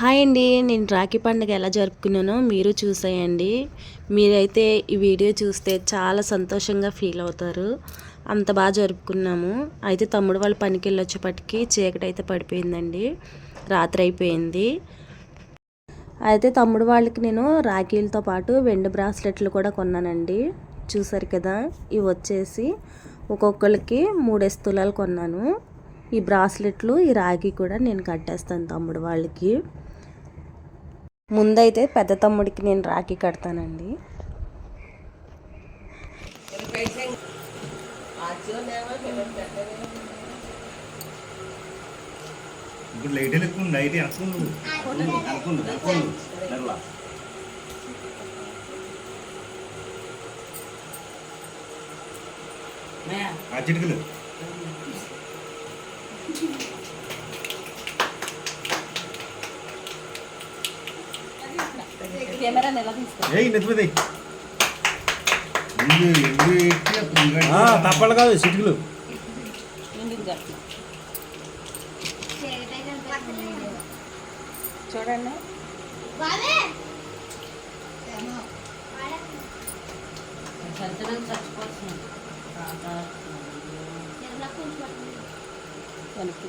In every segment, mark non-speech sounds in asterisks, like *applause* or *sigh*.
Hi అండి నేను రాఖీ పండుగ ఎలా జరుపుకున్నానో మీరు చూసేయండి. మీరైతే ఈ వీడియో చూస్తే చాలా సంతోషంగా ఫీల్ అవుతారు. అంత బాగా జరుపుకున్నాము. అయితే తమ్ముడు వాళ్ళ పనికి వెళ్ళొచ్చేపటికి చీకటి అయితే పడిపోయిందండి. రాత్రి అయిపోయింది. అయితే తమ్ముడు వాళ్ళకి నేను రాఖీలతో పాటు వెండి బ్రాస్లెట్లు కూడా కొన్నానండి. చూసారు కదా ఇవి వచ్చేసి ఒక్కొక్కరికి మూడేసి తులాలు కొన్నాను. ఈ బ్రాస్లెట్లు ఈ రాఖీ కూడా నేను కట్టేస్తాను తమ్ముడు వాళ్ళకి. ముందైతే పెద్ద తమ్ముడికి నేను రాఖీ కడతానండి. ఇప్పుడు లైట్ ఎక్కువ లైట్ ఆ చిటికలు కెమెరా నెల తీసుకో. తప్పలు కాదు చిటికలు. చూడండి. వెనక్కి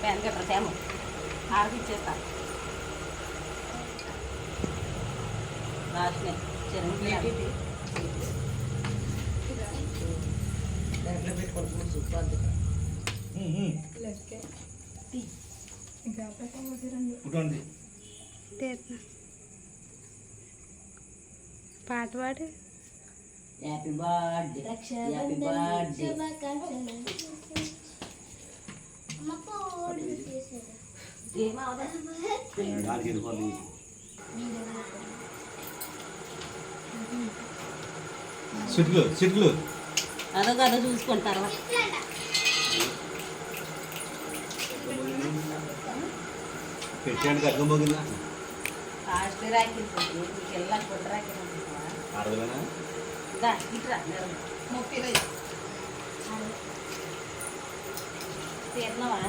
ప్యాన్ కట్టర్ తేము పుట్టండి పాట పాడు. హ్యాపీ బర్త్డే హ్యాపీ బర్త్డే చిటికలు చిటికలు అదో కదో చూసుకుంటారు. పెట్టాను కట్టం పోగిందా ఫాస్ట్ రాకిల్ అరవైనా? దా ఇట్రా ముప్పై తీర్నవా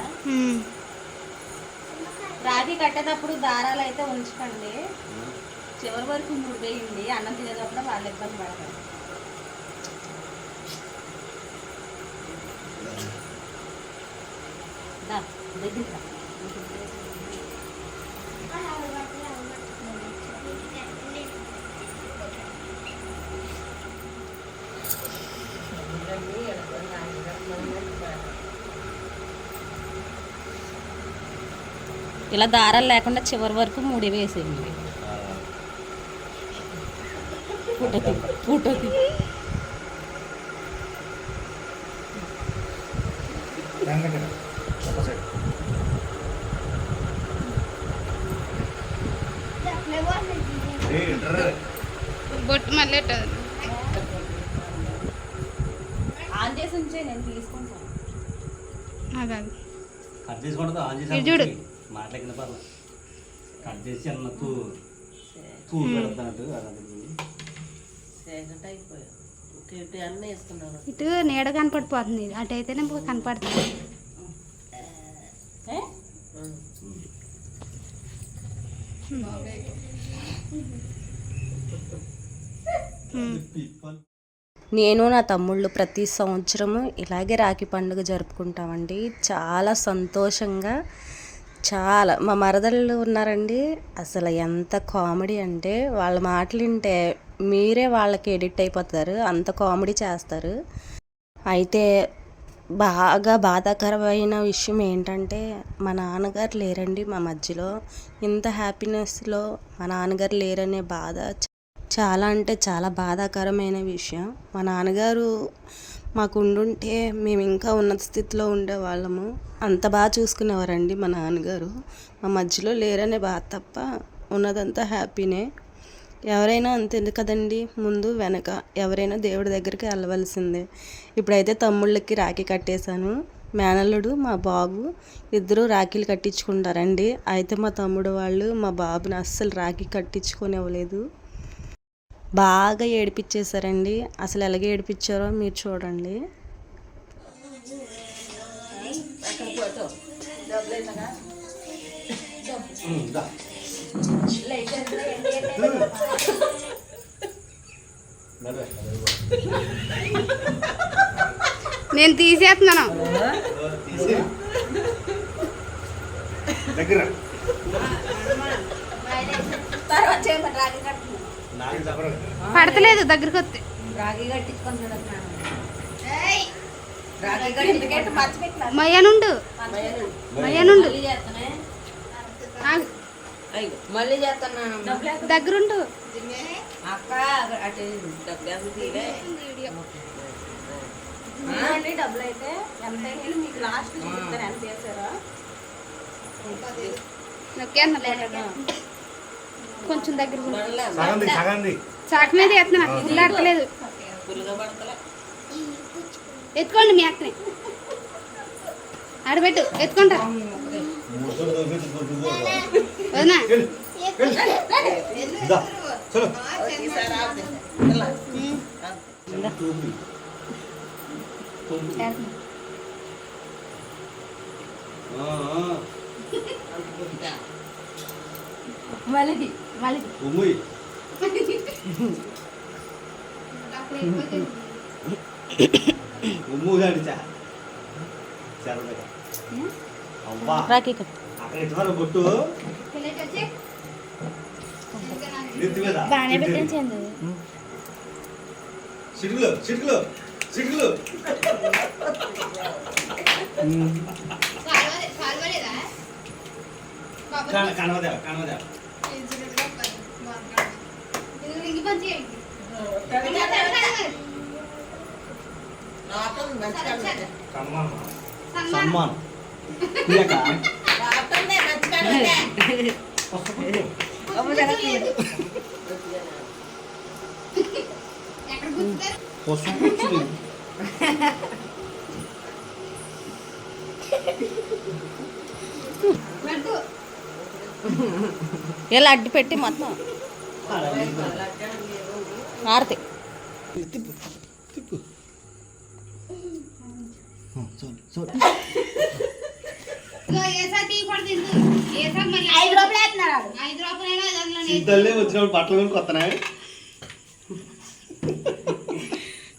రాఖీ కట్టేటప్పుడు దారాలు అయితే ఉంచుకోండి. చివరి వరకు మూడు వేయండి. అన్నం తినేటప్పుడు వాళ్ళు ఇబ్బంది పడతారు. దా, దగ్గరికి రా. ఇలా దారాలు లేకుండా చివరి వరకు మూడు వేసేయండి. ఫోటో తీ తీ. బొట్టు మళ్ళీ ఆన్ చేసి ఉంచే నేను తీసుకుంటాను. చూడు. చేసి మాట్లాడిన పర్లేదు కట్ చేసి అన్న తూ తూ వేసుకున్నాను ఇటు నీడ కనపడిపోతుంది. అటు అయితేనే కనపడుతుంది? నేను నా తమ్ముళ్ళు ప్రతి సంవత్సరము ఇలాగే రాఖీ పండుగ జరుపుకుంటామండి. చాలా సంతోషంగా చాలా. మా మరదళ్ళు ఉన్నారండి. అసలు ఎంత కామెడీ అంటే వాళ్ళ మాటలు వింటే మీరే వాళ్ళకి ఎడిట్ అయిపోతారు. అంత కామెడీ చేస్తారు. అయితే బాగా బాధాకరమైన విషయం ఏంటంటే మా నాన్నగారు లేరండి మా మధ్యలో. ఇంత హ్యాపీనెస్లో మా నాన్నగారు లేరనే బాధ చాలా అంటే చాలా బాధాకరమైన విషయం. మా నాన్నగారు మాకు ఉండుంటే మేము ఇంకా ఉన్నత స్థితిలో ఉండేవాళ్ళము. అంత బాగా చూసుకునేవారండి మా నాన్నగారు. మా మధ్యలో లేరనే బాధ తప్ప ఉన్నదంతా హ్యాపీనే. ఎవరైనా అంతే కదండి? ముందు వెనక ఎవరైనా దేవుడి దగ్గరికి వెళ్ళవలసిందే. ఇప్పుడైతే తమ్ముళ్ళకి రాఖీ కట్టేశాను. మేనల్లుడు మా బాబు ఇద్దరు రాఖీలు కట్టించుకుంటారండి. అయితే మా తమ్ముడు వాళ్ళు మా బాబుని అస్సలు రాఖీ కట్టించుకొనివ్వలేదు. బాగా ఏడిపించేశారండి అసలు ఎలాగ ఏడిపించారో మీరు చూడండి. నేను తీసేస్తున్నాను తీసి దగ్గర చెప్పరు పడతలేదు దగ్గరికి వస్తే. మయ్యనుండు. మయ్యనుండు. మళ్ళీ చేస్తున్నాను దగ్గరుండు. అక్క అటు డబ్బులు అయితే ఎంత మీకు లాస్ట్ చూపిస్తారు ఎంత చేశారో. కొంచెం దగ్గర సగంది సగంది. చాకు మీద ఎత్తున్నా ఎత్తుకోండి మీ అక్కని. ఆడబెట్టు ఎత్తుకుంటా. వదినా. ఆ, మళ్ళీ మళ్ళీ ఉమ్ముయ్. ఉమ్ము గాడిచా సరదాగా అవ్వా రాఖీ కట్టు. అక్కడ ఎట్టుకోరు బొట్టు నెత్తి మీద బాగానే పెట్టించండి చిటుకులు చిటుకులు చిటుకులు. కన- కనవదేవ కనవదేవ? లోపల మంచిగా పసుపు ఇలా అడ్డు పెట్టి మొత్తం? ఆరతి. తిప్పు తిప్పు వచ్చినప్పుడు బట్టలు కొత్తనే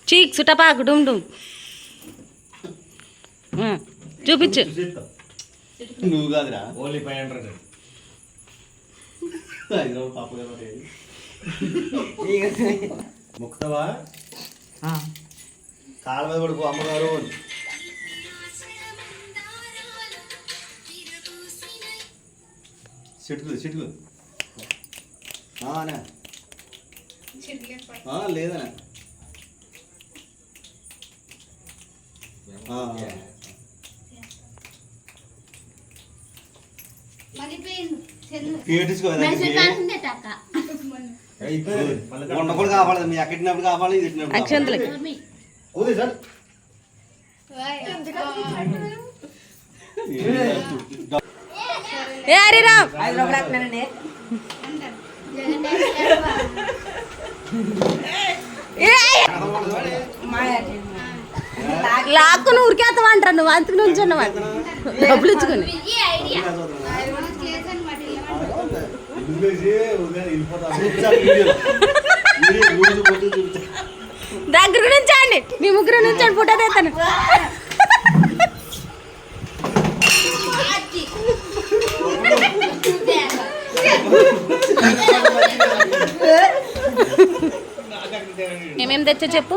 చీక్ సుటపాకు డుమ్ డుమ్. చూపించు. నువ్వు కాదురా. Only five hundred. హైదరాబాద్ పాప ముక్తవా? కాళ్ళ మీద పడుకో అమ్మగారు. చిటుకులు చిటుకులు లేదనే. ఉన్నప్పుడు కావాలి మీ ఎక్కడినప్పుడు కావాలి ఇది ఎట్టినప్పుడు సార్. ఏ హరిరామ్. లాక్కుని నువ్వు? అంతకు నుంచి ఉన్నవాడు డబ్బులు ఇచ్చుకుని. *laughs* దగ్గర నుంచి అండి మీ ముగ్గురు నుంచి అండి ఫోటో తీస్తాను. ఏమేమి తెచ్చా చెప్పు?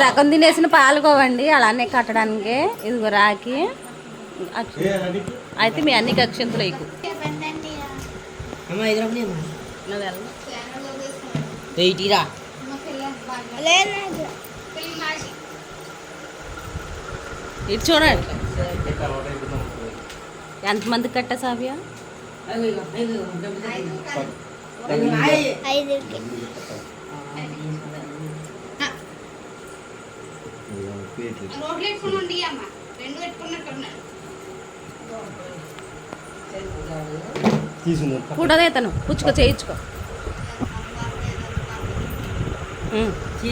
సగం తినేసిన పాలుకోవండి అలానే కట్టడానికి. ఇదిగో రాకి. అయితే మీ అన్ని అక్షంతలు ఎక్కువ అమ్మ ఐదు రూపాయలు ఇవ్వమ్మా. నువ్వు వెళ్ళు. ఎయిటీరా లేదు ఇటు చూడండి ఎంతమందికి కట్టా సావ్య ఐదుకి రోడ్లు పెట్టుకుని ఉండి అమ్మ రెండు పెట్టుకున్నట్టు ఉన్నారు తీసుకుందాం. కూడా తను. పుచ్చుకో చేయించుకో.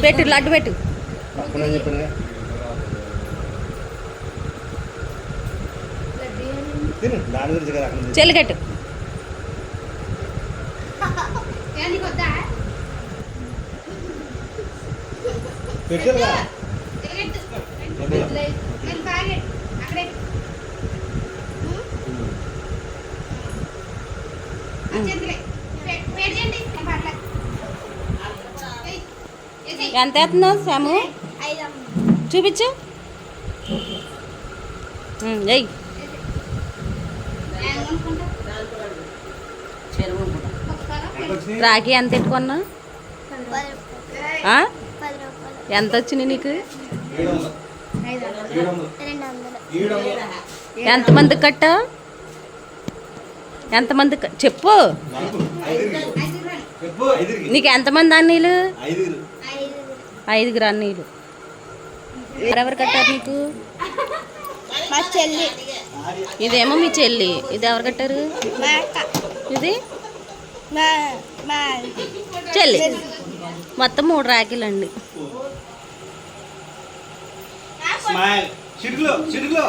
పెట్టు లడ్డు పెట్టు. పక్కన చెప్పాను తిను దాని గురించి కదా అక్కడ చెల్లిగట్టు ఏ, నీకు వద్దా పెట్టారుగా తిరగట్టు. నేను తాగే అక్కడే చేతులే వేడి చేయండి నేను పర్లే ఏయ్, ఏసేయ్. ఎంత వేస్తున్నావు శాము చూపించు. ఎయ్ రాఖీ ఎంత పెట్టుకున్నా? ఆ? ఎంత వచ్చినాయి నీకు? ఎంతమందికి కట్టా ఎంతమంది చెప్పు. నీకు ఎంతమంది అన్నీలు? ఐదుగురు అన్నీలు. ఎవరెవరు కట్టారు నీకు? మా చెల్లి. ఇదేమో మీ చెల్లి. ఇది ఎవరు కట్టారు? ఇది? చెల్లి. మొత్తం మూడు రాఖీలండి. స్మైల్. చిరుకులో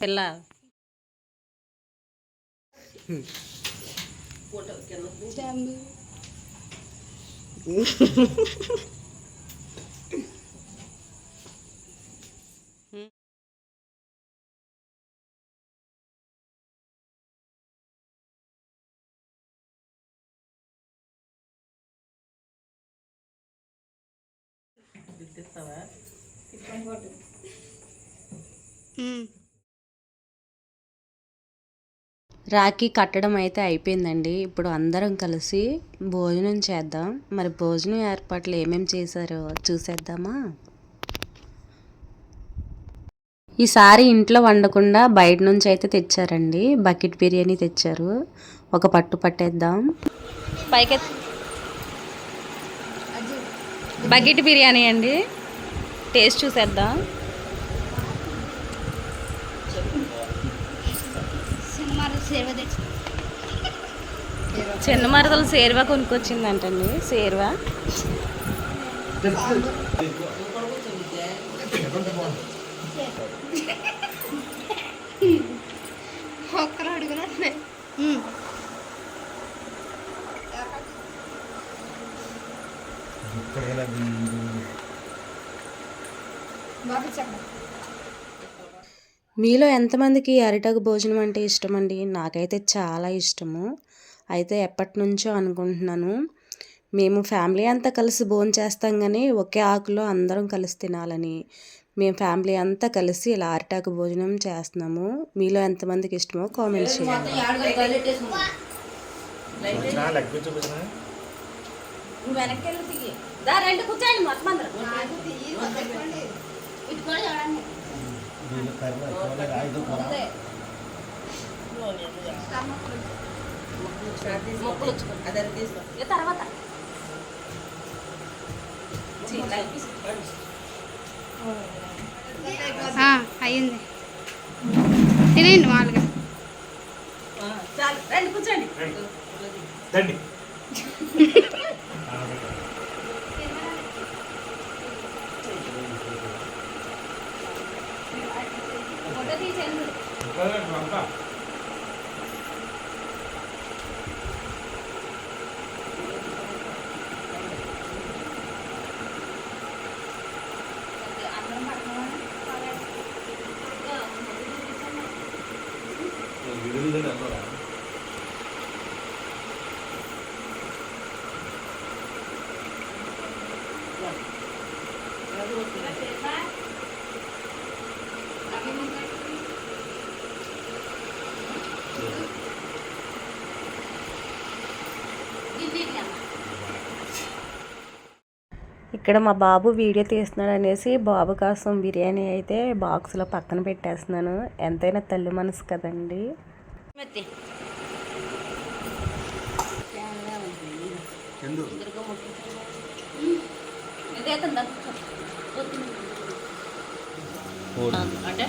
పిల్ల ఉమ్. ఉమ్. పిల్ల రాఖీ కట్టడం అయితే అయిపోయిందండి. ఇప్పుడు అందరం కలిసి భోజనం చేద్దాం. మరి భోజనం ఏర్పాట్లు ఏమేమి చేశారో చూసేద్దామా? ఈసారి ఇంట్లో వండకుండా బయట నుంచి అయితే తెచ్చారండి. బకెట్ బిర్యానీ తెచ్చారు. ఒక పట్టు పట్టేద్దాం. పైకి బకెట్ బిర్యానీ అండి. టేస్ట్ చూసేద్దాం. తెచ్చి చిన్న మరదలు సేర్వా కొనుక్కొచ్చిందంటండి సేర్వా. ఒక్కరు అడుగునట్లే బాబు చెప్పండి మీలో ఎంతమందికి అరిటాకు భోజనం అంటే ఇష్టం అండి నాకైతే చాలా ఇష్టము. అయితే ఎప్పటి నుంచో అనుకుంటున్నాను. మేము ఫ్యామిలీ అంతా కలిసి భోజనం చేస్తాం కానీ ఒకే ఆకులో అందరం కలిసి తినాలని. మేము ఫ్యామిలీ అంతా కలిసి ఇలా అరిటాకు భోజనం చేస్తున్నాము. మీలో ఎంతమందికి ఇష్టమో కామెంట్ చేయండి. తర్వాత అయ్యింది. తినేయండి మామూలుగా. చాలు. రండి కూర్చోండి. దండి ఇక్కడ మా బాబు వీడియో తీస్తున్నాడు అనేసి బాబు కోసం బిర్యానీ అయితే బాక్స్లో పక్కన పెట్టేస్తున్నాను. ఎంతైనా తల్లి మనసు కదండి. అంటే?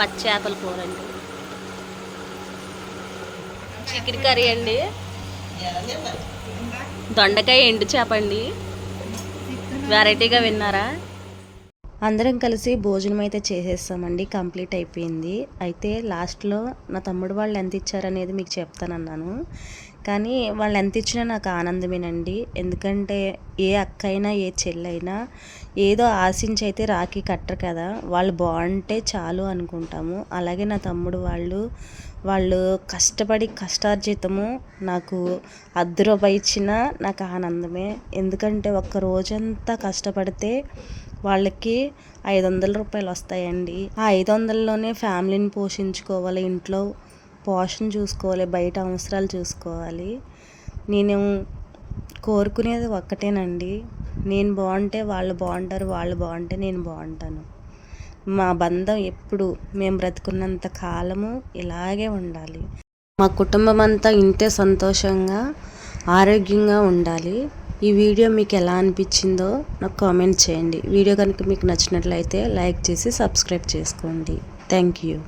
పచ్చి చేపల కూర అండి. చికెన్ కర్రీ అండి. దొండకాయ ఎండు చేప అండి. వెరైటీగా విన్నారా? అందరం కలిసి భోజనం అయితే చేసేస్తామండి కంప్లీట్ అయిపోయింది. అయితే లాస్ట్లో నా తమ్ముడు వాళ్ళు ఎంత ఇచ్చారనేది మీకు చెప్తానన్నాను. కానీ వాళ్ళు ఎంత ఇచ్చినా నాకు ఆనందమేనండి. ఎందుకంటే ఏ అక్క అయినా ఏ చెల్లైనా ఏదో ఆశించి అయితే రాఖీ కట్టరు కదా. వాళ్ళు బాగుంటే చాలు అనుకుంటాము. అలాగే నా తమ్ముడు వాళ్ళు వాళ్ళు కష్టపడి కష్టార్జితము నాకు అర్ధ రూపాయి ఇచ్చినా నాకు ఆనందమే. ఎందుకంటే ఒక్క రోజంతా కష్టపడితే వాళ్ళకి ఐదు వందల రూపాయలు వస్తాయండి. ఆ ఐదు వందల్లోనే ఫ్యామిలీని పోషించుకోవాలి ఇంట్లో పోషణ చూసుకోవాలి బయట అవసరాలు చూసుకోవాలి. నేను కోరుకునేది ఒక్కటేనండి. నేను బాగుంటే వాళ్ళు బాగుంటారు వాళ్ళు బాగుంటే నేను బాగుంటాను. మా బంధం ఎప్పుడు మేము బ్రతుకున్నంత కాలము ఇలాగే ఉండాలి. మా కుటుంబం అంతా ఇంతే సంతోషంగా ఆరోగ్యంగా ఉండాలి. ఈ వీడియో మీకు ఎలా అనిపించిందో నాకు కామెంట్ చేయండి. వీడియో కనుక మీకు నచ్చినట్లయితే లైక్ చేసి సబ్స్క్రైబ్ చేసుకోండి. Thank you.